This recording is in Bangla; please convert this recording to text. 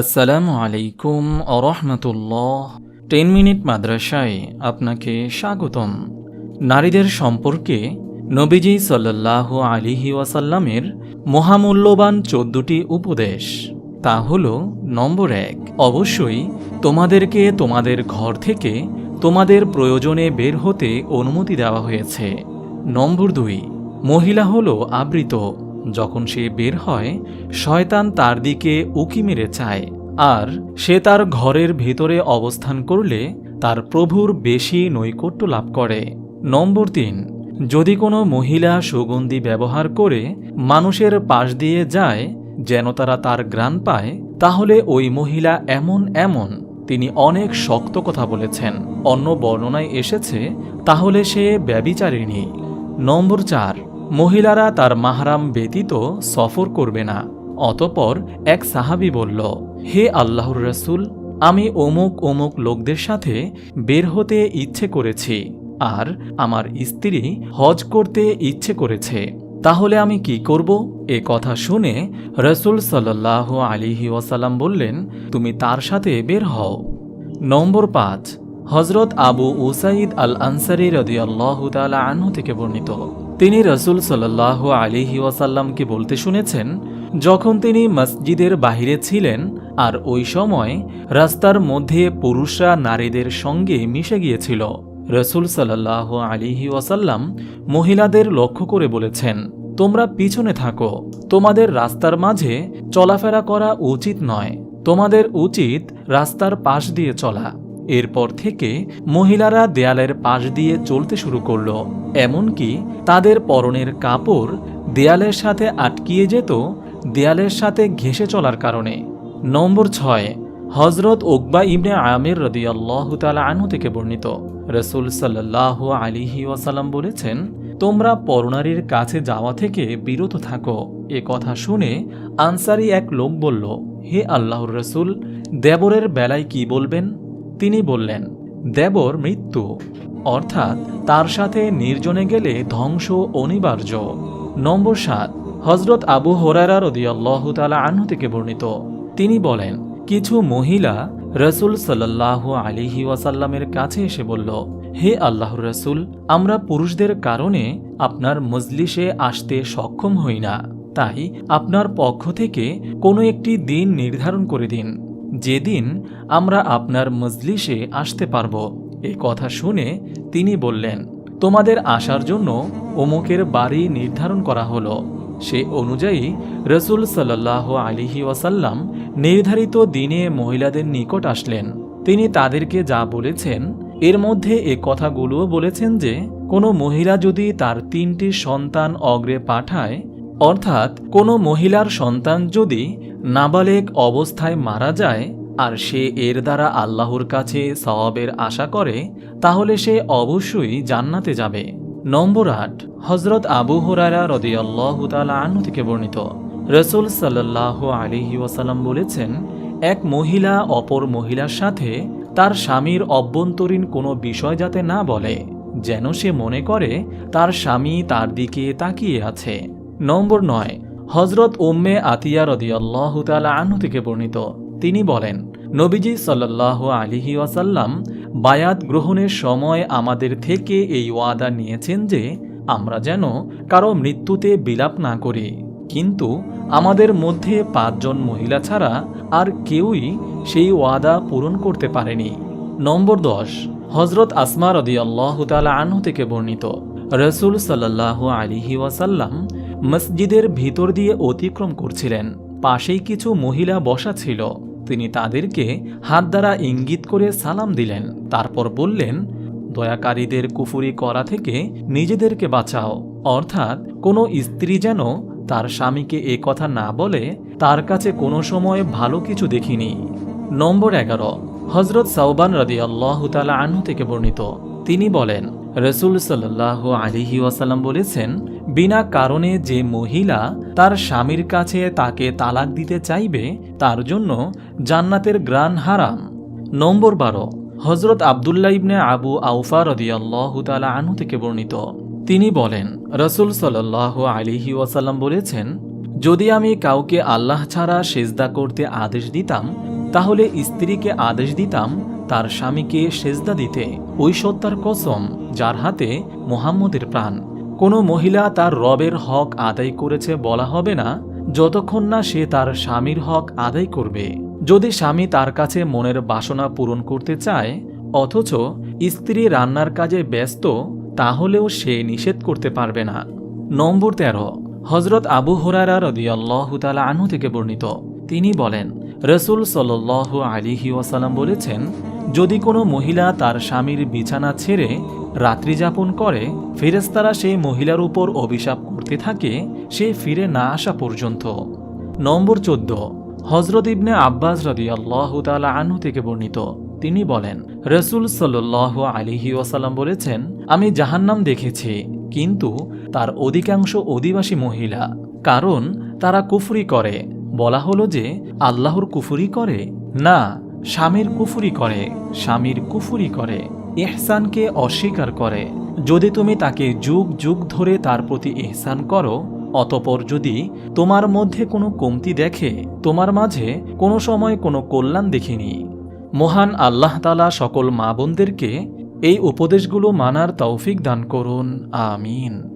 আসসালামু আলাইকুম আরহামতুল্লাহ টেন মিনিট মাদ্রাসায় আপনাকে স্বাগতম। নারীদের সম্পর্কে নবীজি সাল্লাহ আলিহি ওয়াসাল্লামের মহামূল্যবান চোদ্দটি উপদেশ, তা হল নম্বর এক, অবশ্যই তোমাদেরকে তোমাদের ঘর থেকে তোমাদের প্রয়োজনে বের হতে অনুমতি দেওয়া হয়েছে। নম্বর দুই, মহিলা হল আবৃত। যখন সে বের হয়, শয়তান তার দিকে উকি মেরে চায়, আর সে তার ঘরের ভেতরে অবস্থান করলে তার প্রভুর বেশি নৈকট্য লাভ করে। নম্বর তিন, যদি কোনো মহিলা সুগন্ধি ব্যবহার করে মানুষের পাশ দিয়ে যায়, যেন তারা তার গ্রাণ পায়, তাহলে ওই মহিলা এমন এমন, তিনি অনেক শক্ত কথা বলেছেন, অন্য বর্ণনায় এসেছে, তাহলে সে ব্যবিচারিণী। নম্বর চার মহিলারা তার মাহারাম ব্যতীত সফর করবে না। অতপর এক সাহাবি বলল, হে আল্লাহর রসুল, আমি অমুক অমুক লোকদের সাথে বের হতে ইচ্ছে করেছি, আর আমার স্ত্রী হজ করতে ইচ্ছে করেছে। তাহলে আমি কি করব? এ কথা শুনে রসুল সাল্লাহ আলিহি ওয়াসাল্লাম বললেন, তুমি তার সাথে বের হও। নম্বর পাঁচ হজরত আবু উসাইদ আল আনসারি রদিয়াল্লাহ তালা আনহু থেকে বর্ণিত। তিনি রসুল সাল্লাহ আলিহি ওয়াসাল্লামকে বলতে শুনেছেন, যখন তিনি মসজিদের বাহিরে ছিলেন আর ওই সময় রাস্তার মধ্যে পুরুষরা নারীদের সঙ্গে মিশে গিয়েছিল, রসুল সাল্লাহ আলিহি ওয়াসাল্লাম মহিলাদের লক্ষ্য করে বলেছেন, তোমরা পিছনে থাকো, তোমাদের রাস্তার মাঝে চলাফেরা করা উচিত নয়, তোমাদের উচিত রাস্তার পাশ দিয়ে চলা। এরপর থেকে মহিলারা দেয়ালের পাশ দিয়ে চলতে শুরু করল। এমনকি তাদের পরনের কাপড় দেয়ালের সাথে আটকিয়ে যেত, দেয়ালের সাথে ঘেঁষে চলার কারণে। নম্বর ছয় হজরত ওকবা ইবনে আমির রদিয়াল্লাহ তালা আনহু থেকে বর্ণিত। রসুল সাল্লাহ আলিহি ওয়াসাল্লাম বলেছেন, তোমরা পরনারীর কাছে যাওয়া থেকে বিরত থাকো। এ কথা শুনে আনসারি এক লোক বলল, হে আল্লাহর রসুল, দেবরের বেলায় কি বলবেন? তিনি বললেন, দেবর মৃত্যু। অর্থাৎ তার সাথে নির্জনে গেলে ধ্বংস অনিবার্য। নম্বর সাত হজরত আবু হোরারা রদিয়াল্লাহ তালা থেকে বর্ণিত। তিনি বলেন, কিছু মহিলা রসুল সাল্লাহ আলিহি ওয়াসাল্লামের কাছে এসে বলল, হে আল্লাহর রসুল, আমরা পুরুষদের কারণে আপনার মজলিসে আসতে সক্ষম হই না। তাই আপনার পক্ষ থেকে কোনো একটি দিন নির্ধারণ করে দিন। যেদিন আমরা আপনার মজলিসে আসতে পারব, এ কথা শুনে তিনি বললেন, তোমাদের আসার জন্য অমুকের বাড়ি নির্ধারণ করা হলো। সে অনুযায়ী রসুল সাল্লাহ আলিহি ওয়াসাল্লাম নির্ধারিত দিনে মহিলাদের নিকট আসলেন। তিনি তাদেরকে যা বলেছেন, এর মধ্যে এ কথাগুলোও বলেছেন যে, কোনো মহিলা যদি তার তিনটি সন্তান অগ্রে পাঠায়, অর্থাৎ কোনো মহিলার সন্তান যদি নাবালেক অবস্থায় মারা যায় আর সে এর দ্বারা আল্লাহর কাছে সওয়াবের আশা করে, তাহলে সে অবশ্যই জান্নাতে যাবে। নম্বর আট হজরত আবু হরারা রদিয়াল্লাহ আনু থেকে বর্ণিত। রসুল সাল্লাহ আলিহি ওয়াসাল্লাম বলেছেন, এক মহিলা অপর মহিলার সাথে তার স্বামীর অভ্যন্তরীণ কোনো বিষয় যাতে না বলে, যেন সে মনে করে তার স্বামী তার দিকে তাকিয়ে আছে। নম্বর নয় হজরত ওম্মে আতিয়া রদিয়াল্লাহ তালা আনহু থেকে বর্ণিত। তিনি বলেন, নবীজি সাল্লাহ আলিহি ওয়াসাল্লাম বায়াত গ্রহণের সময় আমাদের থেকে এই ওয়াদা নিয়েছেন যে, আমরা যেন কারও মৃত্যুতে বিলাপ না করি। কিন্তু আমাদের মধ্যে পাঁচজন মহিলা ছাড়া আর কেউই সেই ওয়াদা পূরণ করতে পারেনি। নম্বর দশ হজরত আসমা রদিয়াল্লাহ তালা আনহু থেকে বর্ণিত, রসুল সাল্লাহ আলিহি ওয়াসাল্লাম মসজিদের ভিতর দিয়ে অতিক্রম করছিলেন। পাশেই কিছু মহিলা বসা ছিল। তিনি তাদেরকে হাত দ্বারা ইঙ্গিত করে সালাম দিলেন। তারপর বললেন, দয়াকারীদের কুফুরি করা থেকে নিজেদেরকে বাঁচাও। অর্থাৎ কোনো স্ত্রী যেন তার স্বামীকে এ কথা না বলে, তার কাছে কোনো সময় ভালো কিছু দেখিনি। নম্বর এগারো। হজরত সাউবান রদি আল্লাহ তালা আনহু থেকে বর্ণিত। তিনি বলেন, রসুল সাল্লাহ আলিহি ওয়াসাল্লাম বলেছেন বিনা কারণে যে মহিলা তার স্বামীর কাছে তাকে তালাক দিতে চাইবে, তার জন্য জান্নাতের গ্রান হারাম। নম্বর বারো হজরত আবদুল্লাহ ইবনে আবু আউফা রদিয়াল্লাহ তালা আনহু থেকে বর্ণিত। তিনি বলেন, রসুল সাল্লাহ আলিহি ওয়াসাল্লাম বলেছেন, যদি আমি কাউকে আল্লাহ ছাড়া সেজদা করতে আদেশ দিতাম, তাহলে স্ত্রীকে আদেশ দিতাম তার স্বামীকে সেজদা দিতে। ওই সত্তার কসম যার হাতে মোহাম্মদের প্রাণ। কোনো মহিলা তার রবের হক আদায় করেছে বলা হবে না, যতক্ষণ না সে তার স্বামীর হক আদায় করবে। যদি স্বামী তার কাছে মনের বাসনা পূরণ করতে চায়, অথচ স্ত্রী রান্নার কাজে ব্যস্ত, তাহলেও সে নিষেধ করতে পারবে না। নম্বর তেরো হজরত আবু হোরারা রদিয়াল্লাহ তালা আনহু থেকে বর্ণিত। তিনি বলেন রসুল সাল আলিহি ওয়াসাল্লাম বলেছেন, যদি কোনো মহিলা তার স্বামীর বিছানা ছেড়ে রাত্রি যাপন করে ফেরেস্তারা সেই মহিলার উপর অভিশাপ করতে থাকে, সে ফিরে না আসা পর্যন্ত। নম্বর চোদ্দ হজরত ইবনে আব্বাস রদি আল্লাহ তালা আনহু থেকে বর্ণিত। তিনি বলেন, রসুল সাল্লাহ আলিহি ওয়াসাল্লাম বলেছেন, আমি জাহান্নাম দেখেছি, কিন্তু তার অধিকাংশ অধিবাসী মহিলা, কারণ তারা কুফরি করে। বলা হলো যে আল্লাহর কুফুরি করে, না, স্বামীর কুফুরি করে, স্বামীর কুফুরি করে এহসানকে অস্বীকার করে। যদি তুমি তাকে যুগ যুগ ধরে তার প্রতি এহসান করো, অতপর যদি তোমার মধ্যে কোনো কমতি দেখে, তোমার মাঝে কোনো সময় কোনো কল্যাণ দেখিনি। মহান আল্লাহ তালা সকল মা বোনদেরকে এই উপদেশগুলো মানার তৌফিক দান করুন। আমিন।